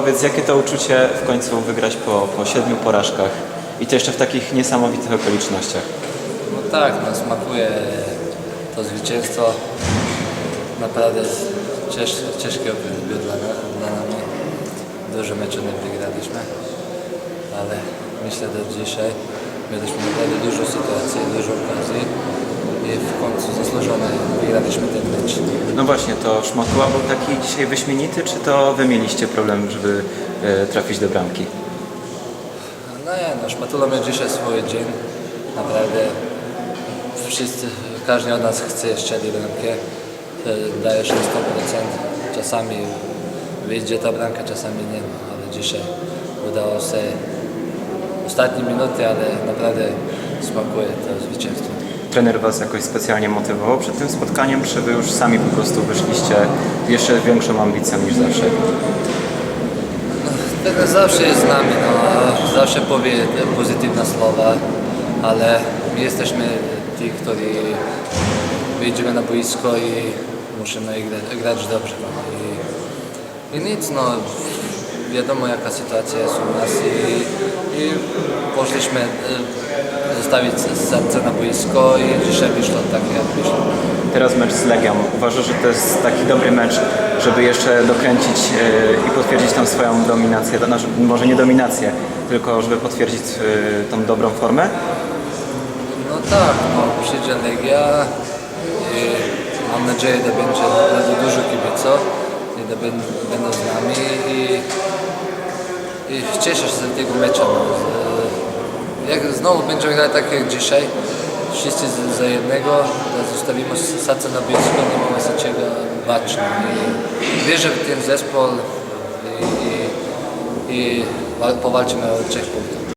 powiedz, jakie to uczucie w końcu wygrać po, po siedmiu porażkach i to jeszcze w takich niesamowitych okolicznościach? No tak, no smakuje to zwycięstwo. Naprawdę cięż, ciężki okres był dla, na- dla nami. Dużo meczów nie wygraliśmy, ale myślę, że dzisiaj mieliśmy naprawdę dużo sytuacji, dużo okazji i w końcu zasłużone wygraliśmy ten mecz. No właśnie, to Szmotuła był taki dzisiaj wyśmienity, czy to wy mieliście problem, żeby e, trafić do bramki? No nie, no Szmatula miał dzisiaj swój dzień. Naprawdę wszyscy, każdy od nas chce strzelić bramkę. Dajesz na 100%. Czasami wyjdzie ta bramka, czasami nie, no, ale dzisiaj udało się ostatnie minuty, ale naprawdę smakuje to zwycięstwo. Trener was jakoś specjalnie motywował przed tym spotkaniem, czy wy już sami po prostu wyszliście jeszcze większą ambicją niż zawsze? Trener zawsze jest z nami, no, zawsze powie pozytywne słowa, ale my jesteśmy ci, którzy wyjdziemy na boisko i musimy grać, dobrze. No. I, I nic, no, wiadomo jaka sytuacja jest u nas i, i poszliśmy zostawić serce na boisko i dzisiaj wyszło tak jak wyszło. Teraz mecz z Legią. Uważasz, że to jest taki dobry mecz, żeby jeszcze dokręcić e, i potwierdzić tą swoją dominację, znaczy może nie dominację, tylko żeby potwierdzić e, tą dobrą formę? No tak, no, przyjdzie Legia i mam nadzieję, że będzie bardzo dużo kibiców i że będą, będą z nami i, i cieszę się z tego meczu. Jak znowu będziemy grać tak jak dzisiaj, wszyscy za jednego, zostawimy serce na boisku, nie mamy. No. I wierzę w ten zespół i, i, i wal- powalczymy o trzech punktów.